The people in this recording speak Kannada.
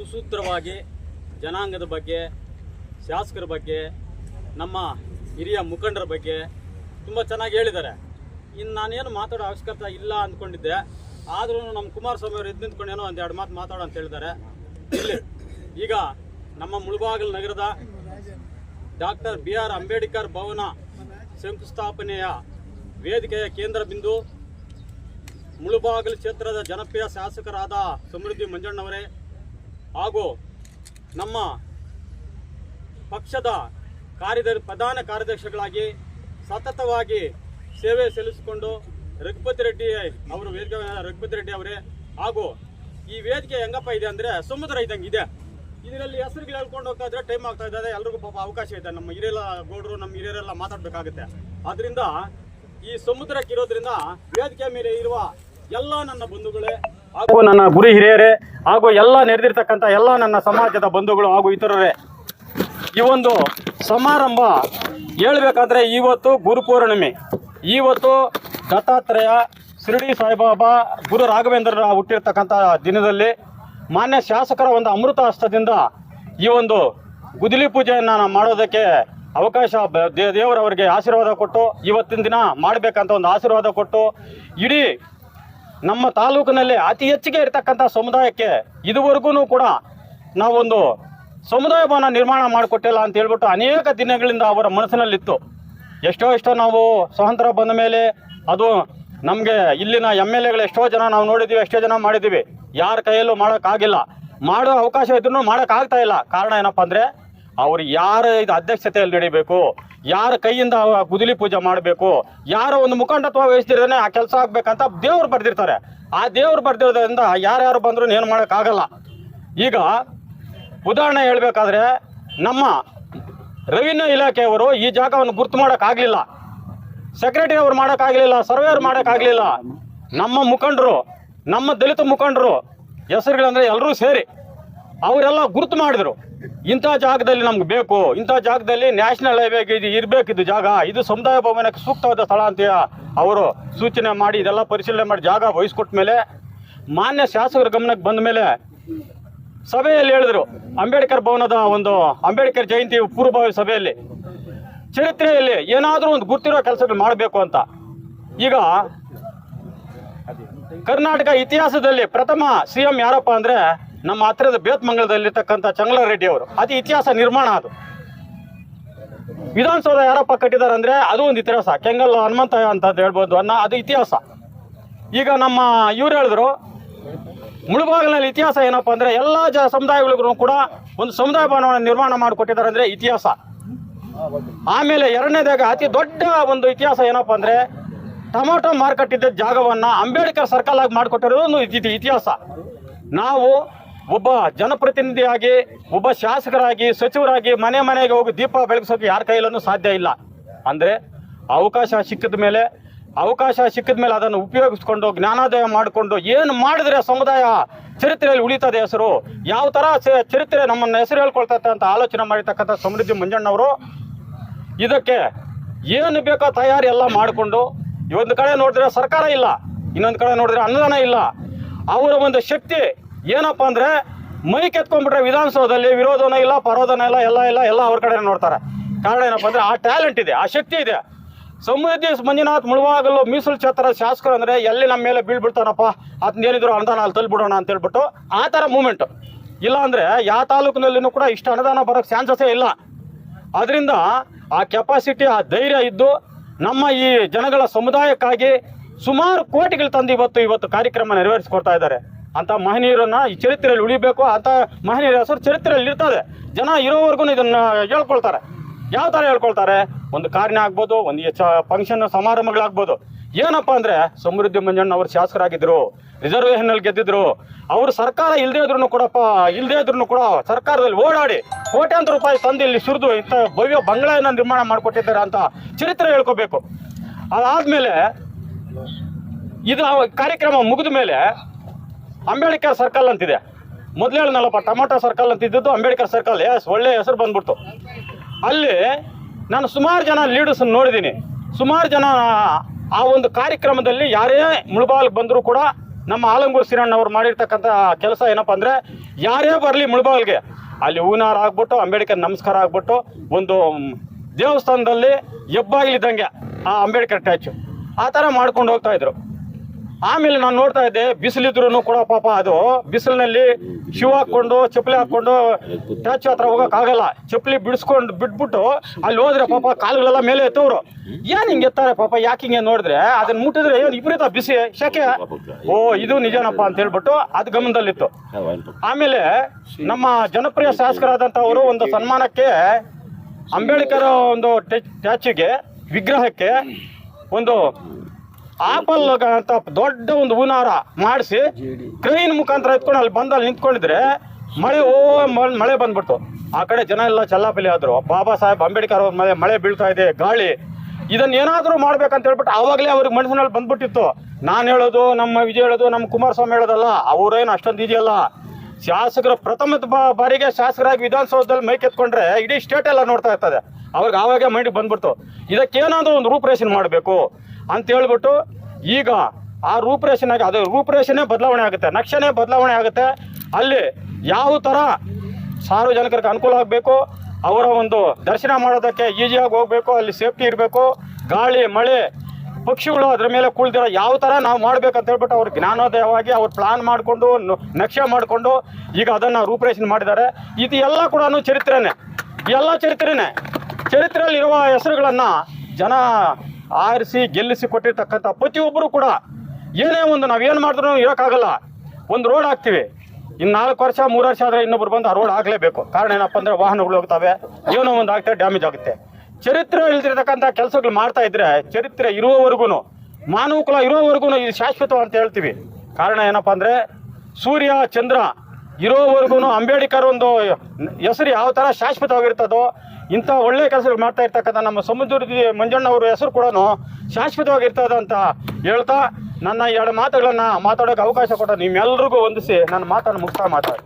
ಸುಸೂತ್ರವಾಗಿ ಜನಾಂಗದ ಬಗ್ಗೆ, ಶಾಸಕರ ಬಗ್ಗೆ, ನಮ್ಮ ಹಿರಿಯ ಮುಖಂಡರ ಬಗ್ಗೆ ತುಂಬ ಚೆನ್ನಾಗಿ ಹೇಳಿದ್ದಾರೆ. ಇನ್ನು ನಾನೇನು ಮಾತಾಡೋ ಅವಶ್ಯಕತೆ ಇಲ್ಲ ಅಂದ್ಕೊಂಡಿದ್ದೆ. ಆದರೂ ನಮ್ಮ ಕುಮಾರಸ್ವಾಮಿ ಅವರು ಎದ್ದು ನಿಂತ್ಕೊಂಡೇನೋ ಒಂದು ಒಂದೆರಡು ಮಾತು ಮಾತಾಡೋ ಅಂತ ಹೇಳಿದ್ದಾರೆ. ಇಲ್ಲಿ ಈಗ ನಮ್ಮ ಮುಳುಬಾಗಿಲು ನಗರದ doctor B R Ambedkar Bhavan ಶಂಕುಸ್ಥಾಪನೆಯ ವೇದಿಕೆಯ ಕೇಂದ್ರ ಬಿಂದು ಮುಳುಬಾಗಿಲು ಕ್ಷೇತ್ರದ ಜನಪ್ರಿಯ ಶಾಸಕರಾದ ಸಮೃದ್ಧಿ ಮಂಜಣ್ಣವರೇ ಹಾಗೂ ನಮ್ಮ ಪಕ್ಷದ ಕಾರ್ಯದ ಪ್ರಧಾನ ಕಾರ್ಯದರ್ಶಿಗಳಾಗಿ ಸತತವಾಗಿ ಸೇವೆ ಸಲ್ಲಿಸಿಕೊಂಡು ರಘುಪತಿ ರೆಡ್ಡಿ ಅವರು ವೇದಿಕೆ ರಘುಪತಿ ರೆಡ್ಡಿ ಅವರೇ ಹಾಗೂ ಈ ವೇದಿಕೆ ಹೆಂಗಪ್ಪ ಇದೆ ಅಂದರೆ ಸಮುದ್ರ ಇದ್ದಂಗೆ ಇದೆ. ಇದರಲ್ಲಿ ಹೆಸರುಗಳು ಹೇಳ್ಕೊಂಡು ಹೋಗ್ತಾ ಟೈಮ್ ಆಗ್ತಾ ಇದ್ದಾರೆ ಎಲ್ರಿಗೂ ಪಾಪ ಅವಕಾಶ ಇದೆ. ನಮ್ಮ ಹಿರಿಯರ ಗೌಡರು, ನಮ್ಮ ಹಿರಿಯರೆಲ್ಲ ಮಾತಾಡಬೇಕಾಗುತ್ತೆ. ಆದ್ದರಿಂದ ಈ ಸಮುದ್ರಕ್ಕಿರೋದ್ರಿಂದ ವೇದಿಕೆ ಮೇಲೆ ಇರುವ ಎಲ್ಲ ನನ್ನ ಬಂಧುಗಳೇ ಹಾಗೂ ನನ್ನ ಗುರಿ ಹಿರಿಯರೇ, ಹಾಗೂ ಎಲ್ಲ ನೆರೆದಿರ್ತಕ್ಕಂಥ ಎಲ್ಲ ನನ್ನ ಸಮಾಜದ ಬಂಧುಗಳು ಹಾಗೂ ಇತರರೇ, ಈ ಒಂದು ಸಮಾರಂಭ ಹೇಳ್ಬೇಕಾದ್ರೆ ಇವತ್ತು ಗುರುಪೂರ್ಣಿಮೆ ಇವತ್ತು ದತ್ತಾತ್ರೇಯ ಶಿರಡಿ ಸಾಯಿಬಾಬಾ ಗುರು ರಾಘವೇಂದ್ರರ ಹುಟ್ಟಿರ್ತಕ್ಕಂಥ ದಿನದಲ್ಲಿ ಮಾನ್ಯ ಶಾಸಕರ ಒಂದು ಅಮೃತ ಹಸ್ತದಿಂದ ಈ ಒಂದು ಗುದಿಲಿ ಪೂಜೆಯನ್ನು ಮಾಡೋದಕ್ಕೆ ಅವಕಾಶ ದೇವರವರಿಗೆ ಆಶೀರ್ವಾದ ಕೊಟ್ಟು ಇವತ್ತಿನ ದಿನ ಮಾಡಬೇಕಂತ ಒಂದು ಆಶೀರ್ವಾದ ಕೊಟ್ಟು ಇಡೀ ನಮ್ಮ ತಾಲೂಕಿನಲ್ಲಿ ಅತಿ ಹೆಚ್ಚಿಗೆ ಇರತಕ್ಕಂಥ ಸಮುದಾಯಕ್ಕೆ ಇದುವರೆಗೂ ಕೂಡ ನಾವೊಂದು ಸಮುದಾಯ ಭವನ ನಿರ್ಮಾಣ ಮಾಡಿಕೊಟ್ಟಿಲ್ಲ ಅಂತ ಹೇಳ್ಬಿಟ್ಟು ಅನೇಕ ದಿನಗಳಿಂದ ಅವರ ಮನಸ್ಸಿನಲ್ಲಿತ್ತು. ಎಷ್ಟೋ ಎಷ್ಟೋ ನಾವು ಸ್ವಾತಂತ್ರ್ಯ ಬಂದ ಮೇಲೆ ಅದು ನಮಗೆ ಇಲ್ಲಿನ ಎಂ ಎಲ್ ಎಗಳು ಎಷ್ಟೋ ಜನ ನಾವು ನೋಡಿದ್ದೀವಿ, ಎಷ್ಟೋ ಜನ ಮಾಡಿದ್ದೀವಿ. ಯಾರ ಕೈಯಲ್ಲೂ ಮಾಡೋಕ್ಕಾಗಿಲ್ಲ. ಮಾಡೋ ಅವಕಾಶ ಇದ್ರೂ ಮಾಡೋಕ್ಕಾಗ್ತಾ ಇಲ್ಲ. ಕಾರಣ ಏನಪ್ಪ ಅಂದರೆ ಅವ್ರು ಯಾರ ಇದು ಅಧ್ಯಕ್ಷತೆಯಲ್ಲಿ ನಡಿಬೇಕು, ಯಾರ ಕೈಯಿಂದ ಗುದಲಿ ಪೂಜೆ ಮಾಡಬೇಕು, ಯಾರ ಒಂದು ಮುಖಂಡತ್ವ ವಹಿಸ್ತಿರೋದೇ ಆ ಕೆಲಸ ಆಗ್ಬೇಕಂತ ದೇವ್ರು ಬರ್ದಿರ್ತಾರೆ. ಆ ದೇವ್ರು ಬರ್ದಿರೋದ್ರಿಂದ ಯಾರ್ಯಾರು ಬಂದರೂ ಏನು ಮಾಡೋಕ್ಕಾಗಲ್ಲ. ಈಗ ಉದಾಹರಣೆ ಹೇಳಬೇಕಾದ್ರೆ ನಮ್ಮ ರೆವಿನ್ಯೂ ಇಲಾಖೆಯವರು ಈ ಜಾಗವನ್ನು ಗುರ್ತು ಮಾಡೋಕ್ಕಾಗಲಿಲ್ಲ. ಸೆಕ್ರೆಟರಿ ಅವ್ರು ಮಾಡೋಕ್ಕಾಗಲಿಲ್ಲ, ಸರ್ವೇಯರ್ ಮಾಡೋಕ್ಕಾಗಲಿಲ್ಲ. ನಮ್ಮ ಮುಖಂಡರು, ನಮ್ಮ ದಲಿತ ಮುಖಂಡರು, ಹೆಸರುಗಳಂದ್ರೆ ಎಲ್ಲರೂ ಸೇರಿ ಅವರೆಲ್ಲ ಗುರುತು ಮಾಡಿದ್ರು. ಇಂಥ ಜಾಗದಲ್ಲಿ ನಮ್ಗೆ ಬೇಕು, ಇಂಥ ಜಾಗದಲ್ಲಿ ನ್ಯಾಷನಲ್ ಹೈವೇಗೆ ಇದು ಇರಬೇಕಿದ್ದು ಜಾಗ, ಇದು ಸಮುದಾಯ ಭವನಕ್ಕೆ ಸೂಕ್ತವಾದ ಸ್ಥಳ ಅಂತ ಅವರು ಸೂಚನೆ ಮಾಡಿ, ಇದೆಲ್ಲ ಪರಿಶೀಲನೆ ಮಾಡಿ ಜಾಗ ವಹಿಸ್ಕೊಟ್ಟ ಮೇಲೆ ಮಾನ್ಯ ಶಾಸಕರ ಗಮನಕ್ಕೆ ಬಂದ ಮೇಲೆ ಸಭೆಯಲ್ಲಿ ಹೇಳಿದ್ರು, ಅಂಬೇಡ್ಕರ್ ಭವನದ ಒಂದು ಅಂಬೇಡ್ಕರ್ ಜಯಂತಿ ಪೂರ್ವಭಾವಿ ಸಭೆಯಲ್ಲಿ. ಚರಿತ್ರೆಯಲ್ಲಿ ಏನಾದರೂ ಒಂದು ಗುರ್ತಿರೋ ಕೆಲಸಗಳು ಮಾಡಬೇಕು ಅಂತ. ಈಗ ಕರ್ನಾಟಕ ಇತಿಹಾಸದಲ್ಲಿ ಪ್ರಥಮ ಸಿ ಎಂ ಯಾರಪ್ಪ ಅಂದ್ರೆ ನಮ್ಮ ಹತ್ತಿರದ ಬೇತ್ಮಂಗಲದಲ್ಲಿರ್ತಕ್ಕಂಥ ಚಂಗ್ಲಾರೆಡ್ಡಿ ಅವರು. ಅದು ಇತಿಹಾಸ ನಿರ್ಮಾಣ ಅದು. ವಿಧಾನಸೌಧ ಯಾರಪ್ಪ ಕಟ್ಟಿದ್ದಾರೆ ಅಂದ್ರೆ ಅದು ಒಂದು ಇತಿಹಾಸ. ಕೆಂಗಲ್ ಹನುಮಂತ ಅಂತ ಹೇಳ್ಬೋದು ಅನ್ನ, ಅದು ಇತಿಹಾಸ. ಈಗ ನಮ್ಮ ಇವ್ರು ಹೇಳಿದ್ರು, ಮುಳುಬಾಗಿಲಿನಲ್ಲಿ ಇತಿಹಾಸ ಏನಪ್ಪ ಅಂದ್ರೆ ಎಲ್ಲ ಜ ಸಮುದಾಯಗಳಿಗೂ ಕೂಡ ಒಂದು ಸಮುದಾಯ ಭವನವನ್ನು ನಿರ್ಮಾಣ ಮಾಡಿಕೊಟ್ಟಿದ್ದಾರೆ ಅಂದ್ರೆ ಇತಿಹಾಸ. ಆಮೇಲೆ ಎರಡನೇದಾಗ ಅತಿ ದೊಡ್ಡ ಒಂದು ಇತಿಹಾಸ ಏನಪ್ಪ ಅಂದ್ರೆ ಟೊಮೊಟೊ ಮಾರ್ಕೆಟ್ ಇದ್ದ ಜಾಗವನ್ನ ಅಂಬೇಡ್ಕರ್ ಸರ್ಕಲ್ ಆಗಿ ಮಾಡಿಕೊಟ್ಟಿರೋದು ಒಂದು ಇತಿಹಾಸ. ನಾವು ಒಬ್ಬ ಜನಪ್ರತಿನಿಧಿಯಾಗಿ ಒಬ್ಬ ಶಾಸಕರಾಗಿ, ಸಚಿವರಾಗಿ ಮನೆ ಮನೆಗೆ ಹೋಗಿ ದೀಪ ಬೆಳಗಿಸೋಕೆ ಯಾರ ಕೈಯಲ್ಲೂ ಸಾಧ್ಯ ಇಲ್ಲ. ಅಂದ್ರೆ ಅವಕಾಶ ಸಿಕ್ಕಿದ ಮೇಲೆ, ಅವಕಾಶ ಸಿಕ್ಕಿದ ಮೇಲೆ ಅದನ್ನು ಉಪಯೋಗಿಸ್ಕೊಂಡು, ಜ್ಞಾನೋದಯ ಮಾಡಿಕೊಂಡು ಏನು ಮಾಡಿದ್ರೆ ಸಮುದಾಯ ಚರಿತ್ರೆಯಲ್ಲಿ ಉಳಿತದೆ ಹೆಸರು? ಯಾವ ಥರ ಚರಿತ್ರೆ ನಮ್ಮನ್ನು ಹೆಸರು ಹೇಳ್ಕೊಳ್ತೈತೆ ಅಂತ ಆಲೋಚನೆ ಮಾಡಿರ್ತಕ್ಕಂಥ ಸಮೃದ್ಧಿ ಮಂಜಣ್ಣವರು ಇದಕ್ಕೆ ಏನು ಬೇಕೋ ತಯಾರಿ ಎಲ್ಲ ಮಾಡಿಕೊಂಡು ಇವೊಂದು ಕಡೆ ನೋಡಿದ್ರೆ ಸರ್ಕಾರ ಇಲ್ಲ, ಇನ್ನೊಂದು ಕಡೆ ನೋಡಿದ್ರೆ ಅನುದಾನ ಇಲ್ಲ. ಅವರ ಒಂದು ಶಕ್ತಿ ಏನಪ್ಪ ಅಂದ್ರೆ ಮೈ ಕೆತ್ಕೊಂಡ್ಬಿಟ್ರೆ ವಿಧಾನಸೌಧದಲ್ಲಿ ವಿರೋಧನ ಇಲ್ಲ, ಪರೋಧನ ಇಲ್ಲ, ಎಲ್ಲ ಇಲ್ಲ, ಎಲ್ಲ ಅವ್ರ ಕಡೆ ನೋಡ್ತಾರೆ. ಕಾರಣ ಏನಪ್ಪ ಅಂದ್ರೆ ಆ ಟ್ಯಾಲೆಂಟ್ ಇದೆ, ಆ ಶಕ್ತಿ ಇದೆ. ಸಮೃದ್ಧಿ ಮಂಜುನಾಥ್ ಮುಳುವಾಗಲು ಮೀಸಲು ಛತ್ರ ಶಾಸಕರು ಅಂದ್ರೆ ಎಲ್ಲಿ ನಮ್ಮ ಮೇಲೆ ಬೀಳ್ಬಿಡ್ತಾನಪ್ಪ? ಅದನ್ನ ಏನಿದ್ರು ಅನುದಾನ ಅಲ್ಲಿ ತಲ್ಬಿಡೋಣ ಅಂತ ಹೇಳ್ಬಿಟ್ಟು ಆ ಥರ ಮೂಮೆಂಟ್ ಇಲ್ಲ ಅಂದ್ರೆ ಯಾವ ತಾಲೂಕಿನಲ್ಲಿನೂ ಕೂಡ ಇಷ್ಟು ಅನುದಾನ ಬರೋಕ್ಕೆ ಚಾನ್ಸಸ್ಸೇ ಇಲ್ಲ. ಅದರಿಂದ ಆ ಕೆಪಾಸಿಟಿ ಆ ಧೈರ್ಯ ಇದ್ದು ನಮ್ಮ ಈ ಜನಗಳ ಸಮುದಾಯಕ್ಕಾಗಿ ಸುಮಾರು ಕೋಟಿಗಳು ತಂದು ಇವತ್ತು ಇವತ್ತು ಕಾರ್ಯಕ್ರಮ ನೆರವೇರಿಸಿಕೊಡ್ತಾ ಇದ್ದಾರೆ. ಅಂತ ಮಹನೀಯರನ್ನ ಈ ಚರಿತ್ರೆಯಲ್ಲಿ ಉಳಿಬೇಕು. ಅಂತ ಮಹನೀಯರ ಹೆಸರು ಚರಿತ್ರೆಯಲ್ಲಿ ಇರ್ತದೆ. ಜನ ಇರೋವರೆಗೂ ಇದನ್ನ ಹೇಳ್ಕೊಳ್ತಾರೆ. ಯಾವ ಥರ ಹೇಳ್ಕೊಳ್ತಾರೆ? ಒಂದು ಕಾರಣ ಆಗ್ಬೋದು, ಒಂದು ಚ ಫಂಕ್ಷನ್ ಸಮಾರಂಭಗಳಾಗ್ಬೋದು. ಏನಪ್ಪ ಅಂದ್ರೆ, ಸಮೃದ್ಧಿ ಮಂಜಣ್ಣ ಅವರು ಶಾಸಕರಾಗಿದ್ರು ರಿಸರ್ವೇಷನ್ ಗೆದ್ದಿದ್ರು. ಅವರು ಸರ್ಕಾರ ಇಲ್ಲದೇ ಇದ್ರು ಕೂಡಪ್ಪ ಇಲ್ಲದೇ ಇದ್ರು ಕೂಡ ಸರ್ಕಾರದಲ್ಲಿ ಓಡಾಡಿ ಕೋಟ್ಯಾಂತರ ರೂಪಾಯಿ ತಂದು ಇಲ್ಲಿ ಸುರಿದು ಇಂಥ ಭವ್ಯ ಬಂಗ್ಲೆಯನ್ನ ನಿರ್ಮಾಣ ಮಾಡಿಕೊಟ್ಟಿದ್ದಾರೆ ಅಂತ ಚರಿತ್ರೆ ಹೇಳ್ಕೋಬೇಕು. ಅದಾದ್ಮೇಲೆ, ಇದು ಕಾರ್ಯಕ್ರಮ ಮುಗಿದ ಮೇಲೆ ಅಂಬೇಡ್ಕರ್ ಸರ್ಕಲ್ ಅಂತಿದೆ. ಮೊದ್ಲು ಹೇಳಿದ್ನಲ್ಲಪ್ಪ ಟೊಮೊಟೊ ಸರ್ಕಲ್ ಅಂತ ಇದ್ದದ್ದು ಅಂಬೇಡ್ಕರ್ ಸರ್ಕಲ್. ಎಸ್, ಒಳ್ಳೆ ಹೆಸರು ಬಂದ್ಬಿಡ್ತು. ಅಲ್ಲಿ ನಾನು ಸುಮಾರು ಜನ ಲೀಡರ್ಸ್ ನೋಡಿದ್ದೀನಿ. ಸುಮಾರು ಜನ ಆ ಒಂದು ಕಾರ್ಯಕ್ರಮದಲ್ಲಿ ಯಾರೇ ಮುಳುಬಾಲ್ಗೆ ಬಂದರೂ ಕೂಡ ನಮ್ಮ ಆಲಂಗೂರು ಸಿರಣ್ಣ ಅವ್ರು ಮಾಡಿರ್ತಕ್ಕಂಥ ಕೆಲಸ ಏನಪ್ಪ ಅಂದರೆ ಯಾರೇ ಬರಲಿ ಮುಳುಬಾಲ್ಗೆ. ಅಲ್ಲಿ ಹೂನಾರ ಆಗ್ಬಿಟ್ಟು, ಅಂಬೇಡ್ಕರ್ ನಮಸ್ಕಾರ ಆಗ್ಬಿಟ್ಟು, ಒಂದು ದೇವಸ್ಥಾನದಲ್ಲಿ ಹೆಬ್ಬಾಗಿಲಿದ್ದಂಗೆ ಆ ಅಂಬೇಡ್ಕರ್ ಟ್ಯಾಚು ಆ ಥರ ಮಾಡ್ಕೊಂಡು ಹೋಗ್ತಾ ಇದ್ರು. ಆಮೇಲೆ ನಾನು ನೋಡ್ತಾ ಇದ್ದೆ ಬಿಸಿಲಿದ್ರು ಕೂಡ ಪಾಪ ಅದು, ಬಿಸಿಲಿನಲ್ಲಿ ಶಿವ ಹಾಕೊಂಡು ಚಪ್ಪಲಿ ಹಾಕೊಂಡು ಟ್ಯಾಚ್ ಹತ್ರ ಹೋಗಕ್ ಆಗಲ್ಲ. ಚಪ್ಪಲಿ ಬಿಡಿಸ್ಕೊಂಡು ಬಿಟ್ಬಿಟ್ಟು ಅಲ್ಲಿ ಹೋದ್ರೆ ಪಾಪ ಕಾಲುಗಳೆಲ್ಲ ಮೇಲೆ ಎತ್ತವ್ರು. ಏನ್ ಹಿಂಗೆ ಎತ್ತಾರೆ ಪಾಪ, ಯಾಕೆ ಹಿಂಗೆ ನೋಡಿದ್ರೆ? ಅದನ್ನ ಮುಟ್ಟಿದ್ರೆ ಏನು ವಿಪರೀತ ಬಿಸಿ, ಶಕೆ. ಓ, ಇದು ನಿಜನಪ್ಪ ಅಂತ ಹೇಳ್ಬಿಟ್ಟು ಅದು ಗಮನದಲ್ಲಿತ್ತು. ಆಮೇಲೆ ನಮ್ಮ ಜನಪ್ರಿಯ ಶಾಸಕರಾದಂಥವರು ಒಂದು ಸನ್ಮಾನಕ್ಕೆ ಅಂಬೇಡ್ಕರ್ ಒಂದು ಟ್ಯಾಚಿಗೆ ವಿಗ್ರಹಕ್ಕೆ ಒಂದು ಆಪಲ್ ಅಂತ ದೊಡ್ಡ ಒಂದು ಹೂನಾರ ಮಾಡಿಸಿ ಕ್ರೈನ್ ಮುಖಾಂತರ ಎತ್ಕೊಂಡು ಅಲ್ಲಿ ಬಂದಲ್ಲಿ ನಿಂತ್ಕೊಂಡಿದ್ರೆ ಮಳೆ ಓ ಮಳೆ ಬಂದ್ಬಿಡ್ತು. ಆ ಕಡೆ ಜನ ಎಲ್ಲ ಚಲ್ಲಾಪಲ್ಲಿ ಆದ್ರು. ಬಾಬಾ ಸಾಹೇಬ್ ಅಂಬೇಡ್ಕರ್ ಅವ್ರ ಮಳೆ ಮಳೆ ಬೀಳ್ತಾ ಇದೆ ಗಾಳಿ. ಇದನ್ನ ಏನಾದರೂ ಮಾಡ್ಬೇಕಂತ ಹೇಳ್ಬಿಟ್ಟು ಅವಾಗಲೇ ಅವ್ರಿಗೆ ಮನಸ್ಸಿನಲ್ಲಿ ಬಂದ್ಬಿಟ್ಟಿತ್ತು. ನಾನು ಹೇಳೋದು ನಮ್ಮ ವಿಜಯ್ ಹೇಳೋದು ನಮ್ಮ ಕುಮಾರಸ್ವಾಮಿ ಹೇಳೋದಲ್ಲ ಅವ್ರೇನು ಅಷ್ಟೊಂದು ಇದೆಯಲ್ಲ ಶಾಸಕರು ಪ್ರಥಮ ಬಾರಿಗೆ ಶಾಸಕರಾಗಿ ವಿಧಾನಸೌಧದಲ್ಲಿ ಮೈಕ್ ಎತ್ಕೊಂಡ್ರೆ ಇಡೀ ಸ್ಟೇಟ್ ಎಲ್ಲ ನೋಡ್ತಾ ಇರ್ತದೆ. ಅವ್ರಿಗೆ ಆವಾಗೆ ಮೈಂಡಿಗೆ ಬಂದ್ಬಿಡ್ತು. ಇದಕ್ಕೇನಾದ್ರೂ ಒಂದು ರೂಪರೇಷನ್ ಮಾಡಬೇಕು. ಅಂತ ಹೇಳ್ಬಿಟ್ಟು ಈಗ ಆ ರೂಪರೇಷನಾಗಿ ಅದು ರೂಪರೇಷನೇ ಬದಲಾವಣೆ ಆಗುತ್ತೆ. ನಕ್ಷೆನೇ ಬದಲಾವಣೆ ಆಗುತ್ತೆ. ಅಲ್ಲಿ ಯಾವ ಥರ ಸಾರ್ವಜನಿಕರಿಗೆ ಅನುಕೂಲ ಆಗಬೇಕು, ಅವರ ಒಂದು ದರ್ಶನ ಮಾಡೋದಕ್ಕೆ ಈಸಿಯಾಗಿ ಹೋಗಬೇಕು, ಅಲ್ಲಿ ಸೇಫ್ಟಿ ಇರಬೇಕು, ಗಾಳಿ, ಮಳೆ, ಪಕ್ಷಿಗಳು ಅದ್ರ ಮೇಲೆ ಕುಳಿದಿರೋ ಯಾವ ಥರ ನಾವು ಮಾಡ್ಬೇಕಂತ ಹೇಳ್ಬಿಟ್ಟು ಅವ್ರ ಜ್ಞಾನೋದಯವಾಗಿ ಅವ್ರು ಪ್ಲಾನ್ ಮಾಡಿಕೊಂಡು ನಕ್ಷೆ ಮಾಡಿಕೊಂಡು ಈಗ ಅದನ್ನು ರೂಪರೇಷಣೆ ಮಾಡಿದ್ದಾರೆ. ಇದು ಎಲ್ಲ ಕೂಡ ಚರಿತ್ರೆನೇ. ಎಲ್ಲ ಚರಿತ್ರೆನೇ. ಚರಿತ್ರೆಯಲ್ಲಿರುವ ಹೆಸರುಗಳನ್ನು ಜನ ಆರಿಸಿ, ಗೆಲ್ಲಿಸಿ ಕೊಟ್ಟಿರ್ತಕ್ಕಂಥ ಪ್ರತಿಯೊಬ್ಬರು ಕೂಡ ಏನೇ ಒಂದು ನಾವೇನು ಮಾಡಿದ್ರು ಇರೋಕ್ಕಾಗಲ್ಲ. ಒಂದು ರೋಡ್ ಹಾಕ್ತೀವಿ. ಇನ್ನು ನಾಲ್ಕು ವರ್ಷ, ಮೂರು ವರ್ಷ ಆದರೆ ಇನ್ನೊಬ್ರು ಬಂದು ಆ ರೋಡ್ ಆಗಲೇಬೇಕು ಕಾರಣ ಏನಪ್ಪ ಅಂದರೆ ವಾಹನಗಳು ಹೋಗ್ತವೆ. ಏನೋ ಒಂದು ಆಗ್ತದೆ ಡ್ಯಾಮೇಜ್ ಆಗುತ್ತೆ. ಚರಿತ್ರೆ ಇಲ್ದಿರ್ತಕ್ಕಂಥ ಕೆಲಸಗಳು ಮಾಡ್ತಾ ಇದ್ರೆ ಚರಿತ್ರೆ ಇರುವವರೆಗೂ ಮಾನವಕುಲ ಇರೋವರೆಗೂ ಇದು ಶಾಶ್ವತ ಅಂತ ಹೇಳ್ತೀವಿ. ಕಾರಣ ಏನಪ್ಪ ಅಂದರೆ ಸೂರ್ಯ, ಚಂದ್ರ ಇರೋವರೆಗೂ ಅಂಬೇಡ್ಕರ್ ಒಂದು ಹೆಸರು ಯಾವ ಥರ ಶಾಶ್ವತವಾಗಿರ್ತದೋ ಇಂಥ ಒಳ್ಳೆ ಕೆಲಸಗಳು ಮಾಡ್ತಾ ಇರ್ತಕ್ಕಂಥ ನಮ್ಮ ಸಮುದ್ರದ ಮಂಜಣ್ಣ ಅವರ ಹೆಸರು ಕೂಡ ಶಾಶ್ವತವಾಗಿರ್ತದೆ ಅಂತ ಹೇಳ್ತಾ ನನ್ನ ಎರಡು ಮಾತುಗಳನ್ನು ಮಾತಾಡೋಕೆ ಅವಕಾಶ ಕೊಟ್ಟ ನಿಮ್ಮೆಲ್ರಿಗೂ ವಂದಿಸಿ ನನ್ನ ಮಾತನ್ನು ಮುಕ್ತಾಯ ಮಾತಾಡಿ